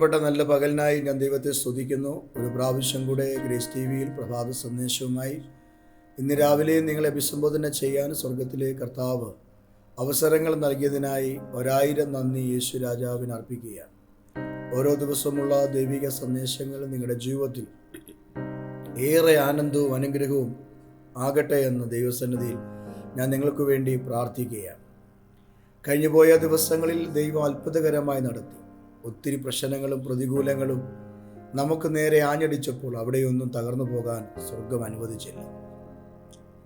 അനുഗ്രഹിക്കപ്പെട്ട നല്ല പകലിനായി ഞാൻ ദൈവത്തെ സ്തുതിക്കുന്നു. ഒരു പ്രാവശ്യം കൂടെ ഗ്രേസ് ടി വിയിൽ പ്രഭാത സന്ദേശവുമായി ഇന്ന് രാവിലെ നിങ്ങളെ അഭിസംബോധന ചെയ്യാൻ സ്വർഗത്തിലെ കർത്താവ് അവസരങ്ങൾ നൽകിയതിനായി ഒരായിരം നന്ദി യേശു രാജാവിന് അർപ്പിക്കുകയാണ്. ഓരോ ദിവസമുള്ള ദൈവിക സന്ദേശങ്ങൾ നിങ്ങളുടെ ജീവിതത്തിൽ ഏറെ ആനന്ദവും അനുഗ്രഹവും ആകട്ടെ എന്ന് ദൈവസന്നിധിയിൽ ഞാൻ നിങ്ങൾക്ക് വേണ്ടി പ്രാർത്ഥിക്കുകയാണ്. കഴിഞ്ഞുപോയ ദിവസങ്ങളിൽ ദൈവം അത്ഭുതകരമായി നടത്തി. ഒത്തിരി പ്രശ്നങ്ങളും പ്രതികൂലങ്ങളും നമുക്ക് നേരെ ആഞ്ഞടിച്ചപ്പോൾ അവിടെയൊന്നും തകർന്നു പോകാൻ സ്വർഗം അനുവദിച്ചില്ല.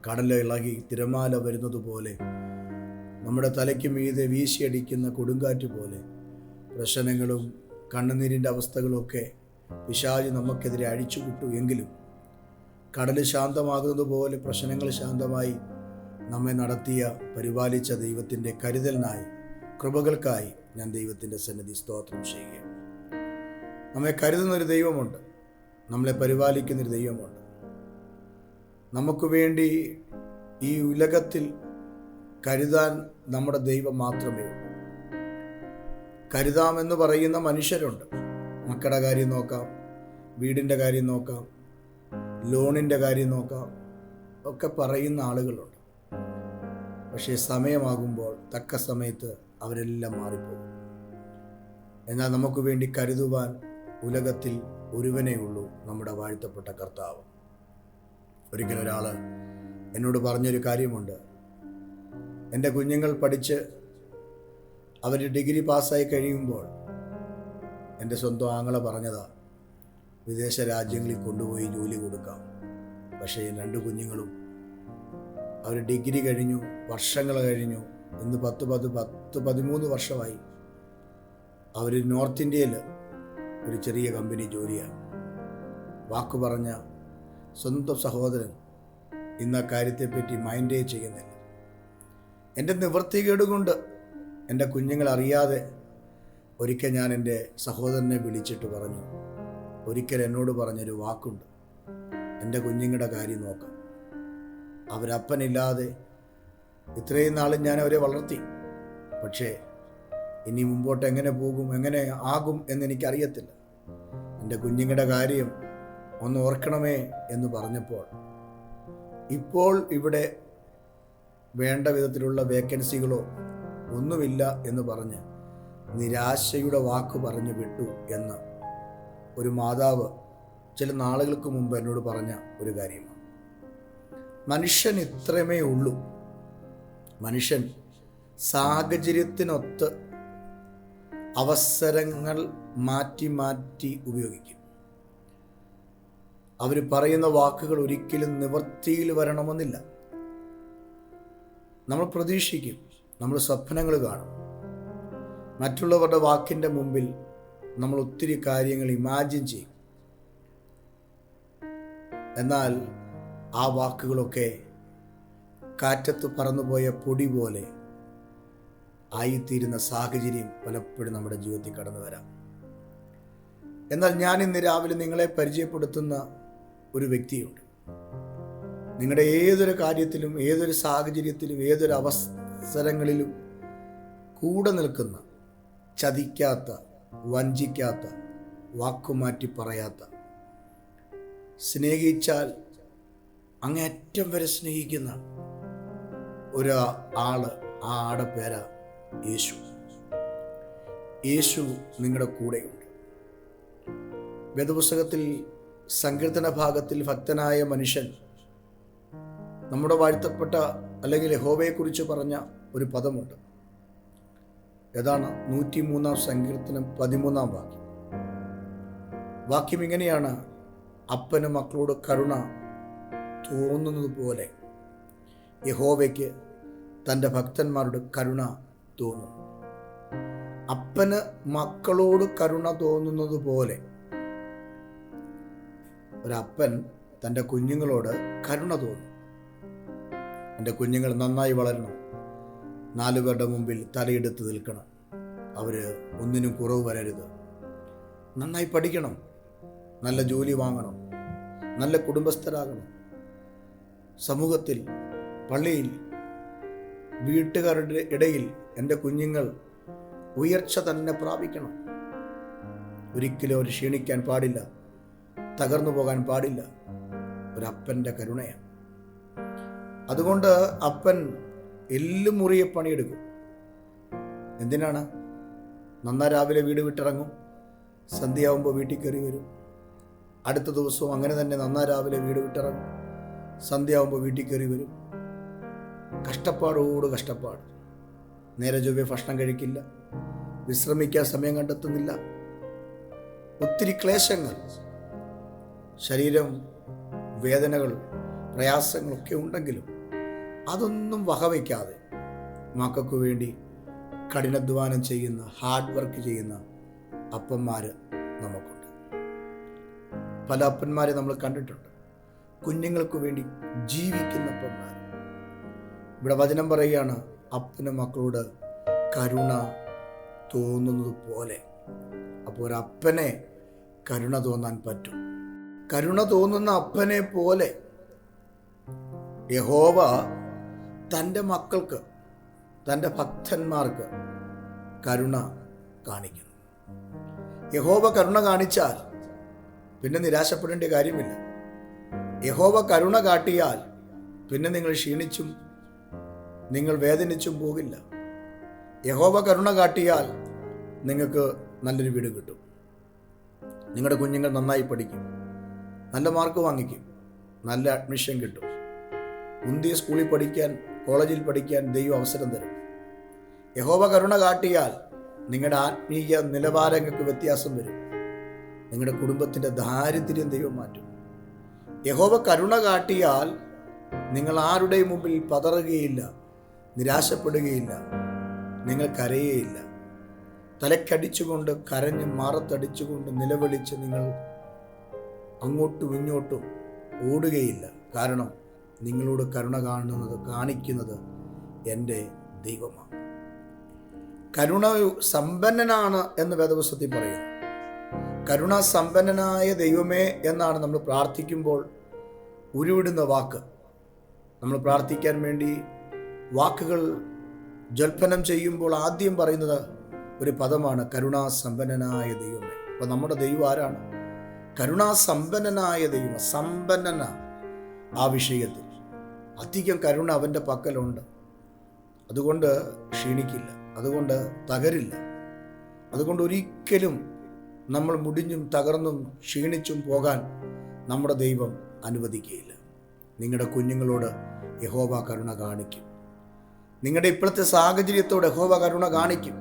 കടല ഇളകി തിരമാല വരുന്നത് പോലെ നമ്മുടെ തലയ്ക്ക് മീതെ വീശിയടിക്കുന്ന കൊടുങ്കാറ്റ് പോലെ പ്രശ്നങ്ങളും കണ്ണുനീരിന്റെ അവസ്ഥകളൊക്കെ വിശാചി നമുക്കെതിരെ അഴിച്ചു വിട്ടു എങ്കിലും കടൽ ശാന്തമാകുന്നത് പോലെ പ്രശ്നങ്ങൾ ശാന്തമായി നമ്മെ നടത്തിയ പരിപാലിച്ച ദൈവത്തിന്റെ കരുതലിനായി കൃപകൾക്കായി ഞാൻ ദൈവത്തിന്റെ സന്നിധി സ്തോത്രം ചെയ്യുകയാണ്. നമ്മെ കരുതുന്നൊരു ദൈവമുണ്ട്. നമ്മളെ പരിപാലിക്കുന്നൊരു ദൈവമുണ്ട്. നമുക്ക് വേണ്ടി ഈ ഉലകത്തിൽ കരുതാൻ നമ്മുടെ ദൈവം മാത്രമേ ഉള്ളൂ. കരുതാമെന്ന് പറയുന്ന മനുഷ്യരുണ്ട്. മക്കളുടെ കാര്യം നോക്കാം വീടിന്റെ കാര്യം നോക്കാം ലോണിന്റെ കാര്യം നോക്കാം ഒക്കെ പറയുന്ന ആളുകളുണ്ട്. പക്ഷേ സമയമാകുമ്പോൾ തക്ക സമയത്ത് അവരെല്ലാം മാറിപ്പോകും. എന്നാൽ നമുക്ക് വേണ്ടി കരുതുവാൻ ഉലകത്തിൽ ഒരുവനേ ഉള്ളൂ നമ്മുടെ വാഴ്ത്തപ്പെട്ട കർത്താവ്. ഒരിക്കലും ഒരാൾ എന്നോട് പറഞ്ഞൊരു കാര്യമുണ്ട്. എന്റെ കുഞ്ഞുങ്ങൾ പഠിച്ച് അവർ ഡിഗ്രി പാസ്സായി കഴിയുമ്പോൾ എന്റെ സ്വന്തം ആങ്ങളെ പറഞ്ഞതാ വിദേശ രാജ്യങ്ങളിൽ കൊണ്ടുപോയി ജോലി കൊടുക്കാം. പക്ഷേ രണ്ട് കുഞ്ഞുങ്ങളും അവർ ഡിഗ്രി കഴിഞ്ഞു വർഷങ്ങൾ കഴിഞ്ഞു ഇന്ന് പത്ത് പത്ത് പത്ത് പതിമൂന്ന് വർഷമായി അവർ നോർത്ത് ഇന്ത്യയിൽ ഒരു ചെറിയ കമ്പനി ജോലിയാണ്. വാക്കു പറഞ്ഞ സ്വന്തം സഹോദരൻ ഇന്ന് ആ കാര്യത്തെപ്പറ്റി മൈൻഡേ ചെയ്യുന്നില്ല. എന്റെ നിവൃത്തികേട് കൊണ്ട് എന്റെ കുഞ്ഞുങ്ങൾ അറിയാതെ ഒരിക്കൽ ഞാൻ എന്റെ സഹോദരനെ വിളിച്ചിട്ട് പറഞ്ഞു ഒരിക്കൽ എന്നോട് പറഞ്ഞൊരു വാക്കുണ്ട് എന്റെ കുഞ്ഞുങ്ങളുടെ കാര്യം നോക്കാം. അവരപ്പനില്ലാതെ ഇത്രയും നാളും ഞാൻ അവരെ വളർത്തി. പക്ഷേ ഇനി മുമ്പോട്ട് എങ്ങനെ പോകും എങ്ങനെ ആകും എന്നെനിക്കറിയത്തില്ല. എന്റെ കുഞ്ഞുങ്ങളുടെ കാര്യം ഒന്ന് ഓർക്കണമേ എന്ന് പറഞ്ഞപ്പോൾ ഇപ്പോൾ ഇവിടെ വേണ്ട വിധത്തിലുള്ള വേക്കൻസികളോ ഒന്നുമില്ല എന്ന് പറഞ്ഞ് നിരാശയുടെ വാക്ക് പറഞ്ഞു വിട്ടു എന്ന് ഒരു മാതാവ് ചില നാളുകൾക്ക് മുമ്പ് എന്നോട് പറഞ്ഞ ഒരു കാര്യമാണ്. മനുഷ്യൻ ഇത്രമേ ഉള്ളൂ. മനുഷ്യൻ സാഹചര്യത്തിനൊത്ത് അവസരങ്ങൾ മാറ്റി മാറ്റി ഉപയോഗിക്കും. അവർ പറയുന്ന വാക്കുകൾ ഒരിക്കലും നിവൃത്തിയിൽ വരണമെന്നില്ല. നമ്മൾ പ്രതീക്ഷിക്കും നമ്മൾ സ്വപ്നങ്ങൾ കാണും. മറ്റുള്ളവരുടെ വാക്കിന്റെ മുമ്പിൽ നമ്മൾ ഒത്തിരി കാര്യങ്ങൾ ഇമാജിൻ ചെയ്യും. എന്നാൽ ആ വാക്കുകളൊക്കെ കാറ്റത്ത് പറന്നുപോയ പൊടി പോലെ ആയിത്തീരുന്ന സാഹചര്യം പലപ്പോഴും നമ്മുടെ ജീവിതത്തിൽ കടന്നു വരാം. എന്നാൽ ഞാൻ ഇന്ന് രാവിലെ നിങ്ങളെ പരിചയപ്പെടുത്തുന്ന ഒരു വ്യക്തിയുണ്ട്. നിങ്ങളുടെ ഏതൊരു കാര്യത്തിലും ഏതൊരു സാഹചര്യത്തിലും ഏതൊരു അവസരങ്ങളിലും കൂടെ നിൽക്കുന്ന ചതിക്കാത്ത വഞ്ചിക്കാത്ത വാക്കുമാറ്റി പറയാത്ത സ്നേഹിച്ചാൽ അങ്ങേറ്റം വരെ സ്നേഹിക്കുന്ന ഒരു ആൾ ആ ആടെ പേര യേശു. യേശു നിങ്ങളുടെ കൂടെയുണ്ട്. വേദപുസ്തകത്തിൽ സങ്കീർത്തന ഭാഗത്തിൽ ഭക്തനായ മനുഷ്യൻ നമ്മുടെ വാഴ്ത്തപ്പെട്ട അല്ലെങ്കിൽ ഹോബയെക്കുറിച്ച് പറഞ്ഞ ഒരു പദമുണ്ട്. ഏതാണ്? നൂറ്റി മൂന്നാം സങ്കീർത്തനം പതിമൂന്നാം വാക്യം. വാക്യം ഇങ്ങനെയാണ്. അപ്പനും മക്കളോട് കരുണ തോന്നുന്നത് പോലെ യഹോവയ്ക്ക് തന്റെ ഭക്തന്മാരുടെ കരുണ തോന്നും. അപ്പന് മക്കളോട് കരുണ തോന്നുന്നത് പോലെ ഒരപ്പൻ തന്റെ കുഞ്ഞുങ്ങളോട് കരുണ തോന്നും. എന്റെ കുഞ്ഞുങ്ങൾ നന്നായി വളരണം. നാലു പേരുടെ മുമ്പിൽ തലയെടുത്ത് നിൽക്കണം. അവർ ഒന്നിനും കുറവ് വരരുത്. നന്നായി പഠിക്കണം. നല്ല ജോലി വാങ്ങണം. നല്ല കുടുംബസ്ഥരാകണം. സമൂഹത്തിൽ പള്ളിയിൽ വീട്ടുകാരുടെ ഇടയിൽ എന്റെ കുഞ്ഞുങ്ങൾ ഉയർച്ച തന്നെ പ്രാപിക്കണം. ഒരിക്കലും അവർ ക്ഷീണിക്കാൻ പാടില്ല. തകർന്നു പോകാൻ പാടില്ല. ഒരപ്പന്റെ കരുണയാണ്. അതുകൊണ്ട് അപ്പൻ എല്ലും മുറിയെ പണിയെടുക്കും. എന്തിനാണ്? നന്നാ രാവിലെ വീട് വിട്ടിറങ്ങും. സന്ധ്യയാവുമ്പോൾ വീട്ടിൽ കയറി വരും. അടുത്ത ദിവസവും അങ്ങനെ തന്നെ നന്നാ രാവിലെ വീട് വിട്ടിറങ്ങും. സന്ധ്യയാവുമ്പോൾ വീട്ടിൽ കയറി വരും. കഷ്ടപ്പാടോട് കഷ്ടപ്പാട്. നേരെ ചൊവ്വെ ഭക്ഷണം കഴിക്കില്ല. വിശ്രമിക്കാൻ സമയം കണ്ടെത്തുന്നില്ല. ഒത്തിരി ക്ലേശങ്ങൾ ശരീരം വേദനകൾ പ്രയാസങ്ങളൊക്കെ ഉണ്ടെങ്കിലും അതൊന്നും വകവയ്ക്കാതെ മക്കൾക്ക് വേണ്ടി കഠിനാധ്വാനം ചെയ്യുന്ന ഹാർഡ് വർക്ക് ചെയ്യുന്ന അപ്പന്മാർ നമുക്കുണ്ട്. പല അപ്പന്മാരെ നമ്മൾ കണ്ടിട്ടുണ്ട്. കുഞ്ഞുങ്ങൾക്ക് വേണ്ടി ജീവിക്കുന്ന അപ്പന്മാർ ഇവിടെ വചനം പറയുകയാണ് അപ്പന് മക്കളോട് കരുണ തോന്നുന്നത് പോലെ. അപ്പോൾ ഒരു അപ്പനെ കരുണ തോന്നാൻ പറ്റും. കരുണ തോന്നുന്ന അപ്പനെ പോലെ യഹോവ തന്റെ മക്കൾക്ക് തന്റെ ഭക്തന്മാർക്ക് കരുണ കാണിക്കുന്നു. യഹോവ കരുണ കാണിച്ചാൽ പിന്നെ നിരാശപ്പെടേണ്ട കാര്യമില്ല. യഹോവ കരുണ കാട്ടിയാൽ പിന്നെ നിങ്ങൾ ക്ഷീണിച്ചും നിങ്ങൾ വേദനിച്ചും പോകില്ല. യഹോവ കരുണ കാട്ടിയാൽ നിങ്ങൾക്ക് നല്ലൊരു വീട് കിട്ടും. നിങ്ങളുടെ കുഞ്ഞുങ്ങൾ നന്നായി പഠിക്കും. നല്ല മാർക്ക് വാങ്ങിക്കും. നല്ല അഡ്മിഷൻ കിട്ടും. മുന്തിയ സ്കൂളിൽ പഠിക്കാൻ കോളേജിൽ പഠിക്കാൻ ദൈവം അവസരം തരും. യഹോവ കരുണ കാട്ടിയാൽ നിങ്ങളുടെ ആത്മീയ നിലവാരങ്ങൾക്ക് വ്യത്യാസം വരും. നിങ്ങളുടെ കുടുംബത്തിന്റെ ദാരിദ്ര്യം ദൈവം മാറ്റും. യഹോവ കരുണ കാട്ടിയാൽ നിങ്ങൾ ആരുടെയും മുമ്പിൽ പതറുകയില്ല. നിരാശപ്പെടുകയില്ല. നിങ്ങൾ കരയുകയില്ല തലക്കടിച്ചുകൊണ്ട് കരഞ്ഞ് മാറത്തടിച്ചുകൊണ്ട് നിലവിളിച്ച് നിങ്ങൾ അങ്ങോട്ടും ഇങ്ങോട്ടും ഓടുകയില്ല. കാരണം നിങ്ങളോട് കരുണ കാണുന്നത് കാണിക്കുന്നത് എന്റെ ദൈവമാണ്. കരുണ സമ്പന്നനാണ് എന്ന് വേദവസ്തുതി പറയുന്നു. കരുണ സമ്പന്നനായ ദൈവമേ എന്നാണ് നമ്മൾ പ്രാർത്ഥിക്കുമ്പോൾ ഉരുവിടുന്ന വാക്ക്. നമ്മൾ പ്രാർത്ഥിക്കാൻ വേണ്ടി വാക്കുകൾ ജൽപ്പനം ചെയ്യുമ്പോൾ ആദ്യം പറയുന്നത് ഒരു പദമാണ് കരുണാസമ്പന്നനായ ദൈവമേ. അപ്പോൾ നമ്മുടെ ദൈവം ആരാണ്? കരുണാസമ്പന്നനായ ദൈവം സമ്പന്നന ആ വിഷയത്തിൽ. അധികം കരുണ അവന്റെ പക്കലുണ്ട്. അതുകൊണ്ട് ക്ഷീണിക്കില്ല. അതുകൊണ്ട് തകരില്ല. അതുകൊണ്ട് ഒരിക്കലും നമ്മൾ മുടിഞ്ഞും തകർന്നും ക്ഷീണിച്ചും പോകാൻ നമ്മുടെ ദൈവം അനുവദിക്കുകയില്ല. നിങ്ങളുടെ കുഞ്ഞുങ്ങളോട് യഹോവ കരുണ കാണിക്കും. നിങ്ങളുടെ ഇപ്പോഴത്തെ സാഹചര്യത്തോടെ ഹോവ കരുണ കാണിക്കും.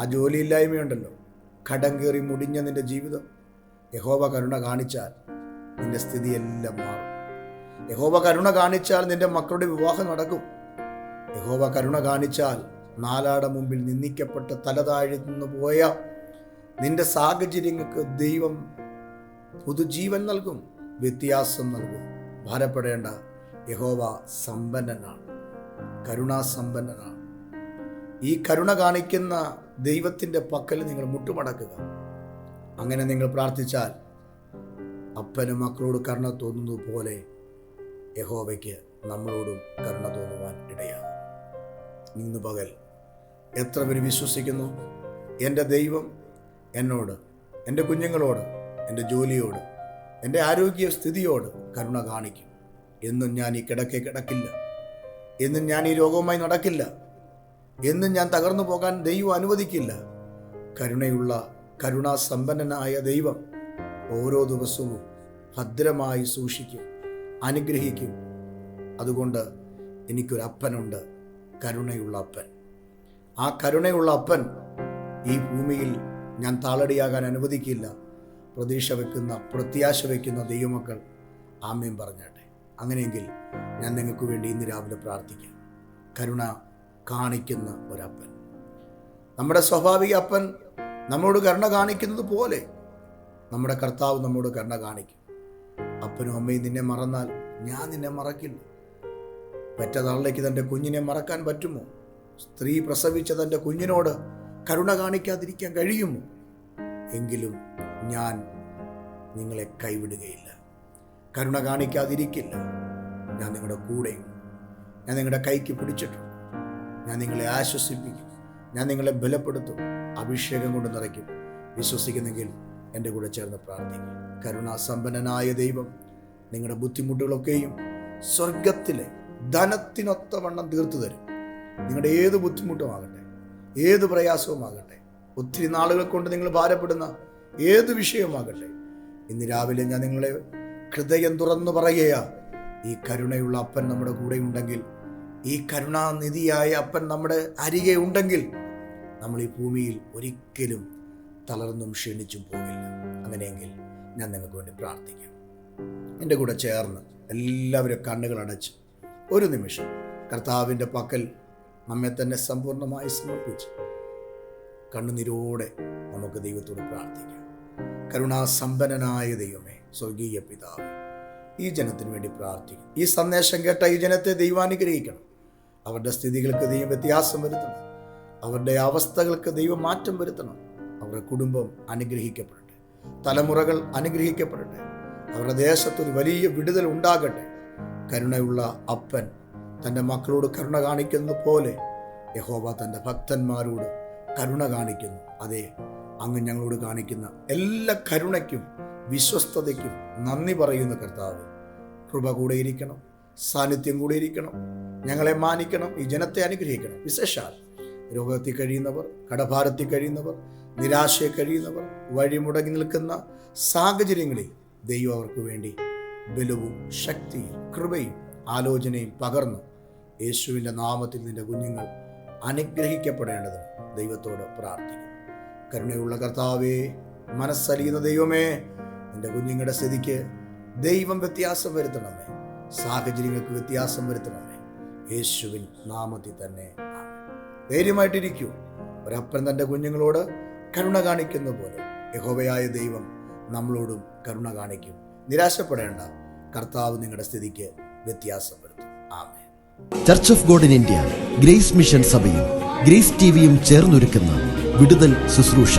ആ ജോലിയില്ലായ്മയുണ്ടല്ലോ. കടം കയറി മുടിഞ്ഞ നിന്റെ ജീവിതം. യഹോവ കരുണ കാണിച്ചാൽ നിന്റെ സ്ഥിതി സ്ഥിതിയെല്ലാം മാറും. യഹോവ കരുണ കാണിച്ചാൽ നിന്റെ മക്കളുടെ വിവാഹം നടക്കും. യഹോവ കരുണ കാണിച്ചാൽ നാലാട മുമ്പിൽ നിന്ദിക്കപ്പെട്ട് തലതാഴ്ന്നു പോയ നിന്റെ സാഹചര്യങ്ങൾക്ക് ദൈവം പുതുജീവൻ നൽകും വ്യത്യാസം നൽകും. ഭാരപ്പെടേണ്ട. യഹോവ സമ്പന്നനാണ്. കരുണാസമ്പന്നനാണ് ഈ കരുണ കാണിക്കുന്ന ദൈവത്തിന്റെ പക്കൽ നിങ്ങൾ മുട്ടുമടക്കുക. അങ്ങനെ നിങ്ങൾ പ്രാർത്ഥിച്ചാൽ അപ്പനും മക്കളോട് കരുണ തോന്നുന്നത് പോലെ യഹോവയ്ക്ക് നമ്മളോടും കരുണ തോന്നുവാൻ ഇടയാകും. ഇന്ന് പകൽ എത്ര പേര് വിശ്വസിക്കുന്നു? എന്റെ ദൈവം എന്നോട് എന്റെ കുഞ്ഞുങ്ങളോട് എന്റെ ജോലിയോട് എന്റെ ആരോഗ്യ സ്ഥിതിയോട് കരുണ കാണിക്കും. എന്നും ഞാൻ ഈ കിടക്കേ കിടക്കില്ല. എന്നും ഞാൻ ഈ രോഗവുമായി നടക്കില്ല. എന്നും ഞാൻ തകർന്നു പോകാൻ ദൈവം അനുവദിക്കില്ല. കരുണയുള്ള കരുണാസമ്പന്നനായ ദൈവം ഓരോ ദിവസവും ഭദ്രമായി സൂക്ഷിക്കും അനുഗ്രഹിക്കും. അതുകൊണ്ട് എനിക്കൊരു അപ്പനുണ്ട് കരുണയുള്ള അപ്പൻ. ആ കരുണയുള്ള അപ്പൻ ഈ ഭൂമിയിൽ ഞാൻ താളടിയാകാൻ അനുവദിക്കില്ല. പ്രതീക്ഷ വെക്കുന്ന പ്രത്യാശ വയ്ക്കുന്ന ദൈവമക്കൾ ആമയും പറഞ്ഞാട്ടെ. അങ്ങനെയെങ്കിൽ ഞാൻ നിങ്ങൾക്ക് വേണ്ടി ഇന്ന് രാവിലെ പ്രാർത്ഥിക്കാം. കരുണ കാണിക്കുന്ന ഒരപ്പൻ. നമ്മുടെ സ്വാഭാവിക അപ്പൻ നമ്മോട് കരുണ കാണിക്കുന്നത് പോലെ നമ്മുടെ കർത്താവ് നമ്മോട് കരുണ കാണിക്കും. അപ്പനും അമ്മയും നിന്നെ മറന്നാൽ ഞാൻ നിന്നെ മറക്കില്ല. പെറ്റ തള്ളയ്ക്ക് തന്റെ കുഞ്ഞിനെ മറക്കാൻ പറ്റുമോ? സ്ത്രീ പ്രസവിച്ച തന്റെ കുഞ്ഞിനോട് കരുണ കാണിക്കാതിരിക്കാൻ കഴിയുമോ? എങ്കിലും ഞാൻ നിങ്ങളെ കൈവിടുകയില്ല. കരുണ കാണിക്കാതിരിക്കില്ല. ഞാൻ നിങ്ങളുടെ കൂടെ ഞാൻ നിങ്ങളുടെ കൈക്ക് പിടിച്ചിട്ടുണ്ട്. ഞാൻ നിങ്ങളെ ആശ്വസിപ്പിക്കും. ഞാൻ നിങ്ങളെ ബലപ്പെടുത്തും. അഭിഷേകം കൊണ്ട് നിറയ്ക്കും. വിശ്വസിക്കുന്നെങ്കിൽ എന്റെ കൂടെ ചേർന്ന് പ്രാർത്ഥിക്കും. കരുണാസമ്പന്നനായ ദൈവം നിങ്ങളുടെ ബുദ്ധിമുട്ടുകളൊക്കെയും സ്വർഗത്തിലെ ധനത്തിനൊത്തവണ്ണം തീർത്തു തരും. നിങ്ങളുടെ ഏത് ബുദ്ധിമുട്ടുമാകട്ടെ ഏത് പ്രയാസവുമാകട്ടെ ഒത്തിരി നാളുകൾ കൊണ്ട് നിങ്ങൾ ഭാരപ്പെടുന്ന ഏത് വിഷയമാകട്ടെ ഇന്ന് രാവിലെ ഞാൻ നിങ്ങളെ ഹൃദയം തുറന്നു പറയുക ഈ കരുണയുള്ള അപ്പൻ നമ്മുടെ കൂടെ ഉണ്ടെങ്കിൽ ഈ കരുണാനിധിയായ അപ്പൻ നമ്മുടെ അരികെ ഉണ്ടെങ്കിൽ നമ്മൾ ഈ ഭൂമിയിൽ ഒരിക്കലും തളർന്നും ക്ഷീണിച്ചും പോകില്ല. അങ്ങനെയെങ്കിൽ ഞാൻ നിങ്ങൾക്ക് വേണ്ടി പ്രാർത്ഥിക്കാം. എന്റെ കൂടെ ചേർന്ന് എല്ലാവരും കണ്ണുകൾ അടച്ച് ഒരു നിമിഷം കർത്താവിന്റെ പക്കൽ നമ്മെ തന്നെ സമ്പൂർണമായി സമർപ്പിച്ച് കണ്ണുനീരോടെ നമുക്ക് ദൈവത്തോട് പ്രാർത്ഥിക്കാം. കരുണാസമ്പന്നനായ ദൈവമേ സ്വർഗീയ പിതാവേ ഈ ജനത്തിന് വേണ്ടി പ്രാർത്ഥിക്കും. ഈ സന്ദേശം കേട്ട ഈ ജനത്തെ ദൈവാനുഗ്രഹിക്കണം അവരുടെ സ്ഥിതികൾക്ക് ദൈവം വ്യത്യാസം വരുത്തണം. അവരുടെ അവസ്ഥകൾക്ക് ദൈവം മാറ്റം വരുത്തണം. അവരുടെ കുടുംബം അനുഗ്രഹിക്കപ്പെടട്ടെ. തലമുറകൾ അനുഗ്രഹിക്കപ്പെടട്ടെ. അവരുടെ ദേശത്തൊരു വലിയ വിടുതൽ ഉണ്ടാകട്ടെ. കരുണയുള്ള അപ്പൻ തന്റെ മക്കളോട് കരുണ കാണിക്കുന്ന പോലെ യഹോവ തന്റെ ഭക്തന്മാരോട് കരുണ കാണിക്കുന്നു. അതെ അങ്ങ് ഞങ്ങളോട് കാണിക്കുന്ന എല്ലാ കരുണയ്ക്കും വിശ്വസ്തതയ്ക്കും നന്ദി പറയുന്ന കർത്താവ് കൃപ കൂടെ ഇരിക്കണം സാന്നിധ്യം കൂടെ ഇരിക്കണം ഞങ്ങളെ മാനിക്കണം. ഈ ജനത്തെ അനുഗ്രഹിക്കണം. വിശേഷാൽ രോഗത്തിൽ കഴിയുന്നവർ കടഭാരത്തിൽ കഴിയുന്നവർ നിരാശയിൽ കഴിയുന്നവർ വഴിമുടങ്ങി നിൽക്കുന്ന സാഹചര്യങ്ങളിൽ ദൈവം അവർക്ക് വേണ്ടി ബലവും ശക്തിയും കൃപയും ആലോചനയും പകർന്നു യേശുവിന്റെ നാമത്തിൽ നിന്റെ കുഞ്ഞുങ്ങൾ അനുഗ്രഹിക്കപ്പെടേണ്ടത് ദൈവത്തോട് പ്രാർത്ഥിക്കും കരുണയുള്ള കർത്താവേ മനസ്സലിയുന്ന ദൈവമേ നിന്റെ കുഞ്ഞുങ്ങളുടെ സ്ഥിതിക്ക് ദൈവം വ്യത്യാസം വരുത്തണമേ. സാഹചര്യങ്ങൾക്ക് വ്യത്യാസം വരുത്തണമേ. യേശുവിൻ നാമത്തിൽ തന്നെ. ധൈര്യമായിട്ടിരിക്കൂ. ഒരപ്പൻ തന്റെ കുഞ്ഞുങ്ങളോട് കരുണ കാണിക്കുന്ന പോലെ യഹോവയായ ദൈവം നമ്മളോടും കരുണ കാണിക്കും. നിരാശപ്പെടേണ്ട. കർത്താവ് നിങ്ങളുടെ സ്ഥിതിക്ക് വ്യത്യാസം വരുത്തും ആമേ church of God in India grace mission സഭയും ഗ്രേസ് ടിവിയും ചേർന്നൊരുക്കുന്ന വിടുതൽ ശുശ്രൂഷ.